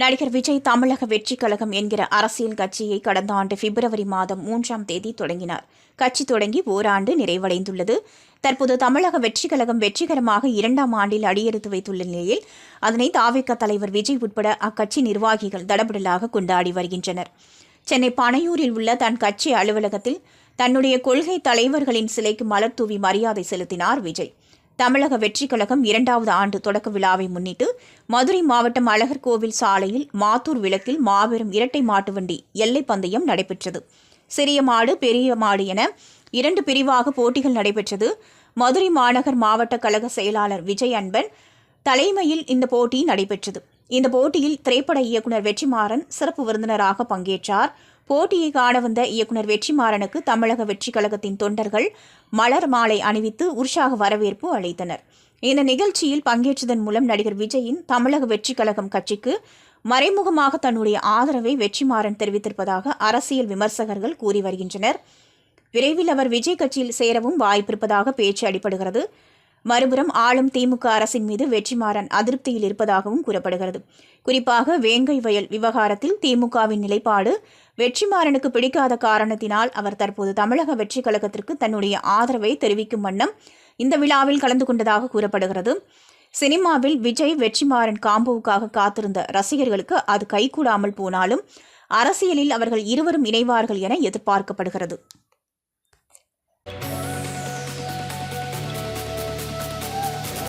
நடிகர் விஜய் தமிழக வெற்றி கழகம் என்கிற அரசியல் கட்சியை கடந்த ஆண்டு பிப்ரவரி மாதம் மூன்றாம் தேதி தொடங்கினார். கட்சி தொடங்கி ஓராண்டு நிறைவடைந்துள்ளது. தற்போது தமிழக வெற்றி கழகம் வெற்றிகரமாக இரண்டாம் ஆண்டில் அடியெடுத்து வைத்துள்ள நிலையில் அதனை தாவிக தலைவர் விஜய் உட்பட அக்கட்சி நிர்வாகிகள் தடபுடலாக கொண்டாடி வருகின்றனர். சென்னை பனையூரில் உள்ள தன் கட்சி அலுவலகத்தில் தன்னுடைய கொள்கை தலைவர்களின் சிலைக்கு மலர் தூவி மரியாதை செலுத்தினார் விஜய். தமிழக வெற்றிக் கழகம் இரண்டாவது ஆண்டு தொடக்க விழாவை முன்னிட்டு மதுரை மாவட்டம் அழகர் கோவில் சாலையில் மாத்தூர் விளக்கில் மாபெரும் இரட்டை மாட்டு வண்டி எல்லை பந்தயம் நடைபெற்றது. சிறிய மாடு பெரிய மாடு என இரண்டு பிரிவாக போட்டிகள் நடைபெற்றது. மதுரை மாநகர் மாவட்ட கழக செயலாளர் விஜய் அன்பன் தலைமையில் இந்த போட்டி நடைபெற்றது. இந்த போட்டியில் திரைப்பட இயக்குனர் வெற்றிமாறன் சிறப்பு விருந்தினராக பங்கேற்றார். போட்டியை காண வந்த இயக்குனர் வெற்றிமாறனுக்கு தமிழக வெற்றி கழகத்தின் தொண்டர்கள் மலர் மாலை அணிவித்து உற்சாக வரவேற்பு அளித்தனர். இந்த நிகழ்ச்சியில் பங்கேற்றதன் மூலம் நடிகர் விஜயின் தமிழக வெற்றி கழகம் கட்சிக்கு மறைமுகமாக தன்னுடைய ஆதரவை வெற்றிமாறன் தெரிவித்திருப்பதாக அரசியல் விமர்சகர்கள் கூறி வருகின்றனர். விரைவில் அவர் விஜய் கட்சியில் சேரவும் வாய்ப்பிருப்பதாக பேச்சு அடிபடுகிறது. மறுபுறம் ஆளும் திமுக அரசின் மீது வெற்றிமாறன் அதிருப்தியில் இருப்பதாகவும் கூறப்படுகிறது. குறிப்பாக வேங்கை வயல் விவகாரத்தில் திமுகவின் நிலைப்பாடு வெற்றிமாறனுக்கு பிடிக்காத காரணத்தினால் அவர் தற்போது தமிழக வெற்றி கழகத்திற்கு தன்னுடைய ஆதரவை தெரிவிக்கும் வண்ணம் இந்த விழாவில் கலந்து கொண்டதாக கூறப்படுகிறது. சினிமாவில் விஜய் வெற்றிமாறன் காம்போவுக்காக காத்திருந்த ரசிகர்களுக்கு அது கைகூடாமல் போனாலும் அரசியலில் அவர்கள் இருவரும் இணைவார்கள் என எதிர்பார்க்கப்படுகிறது.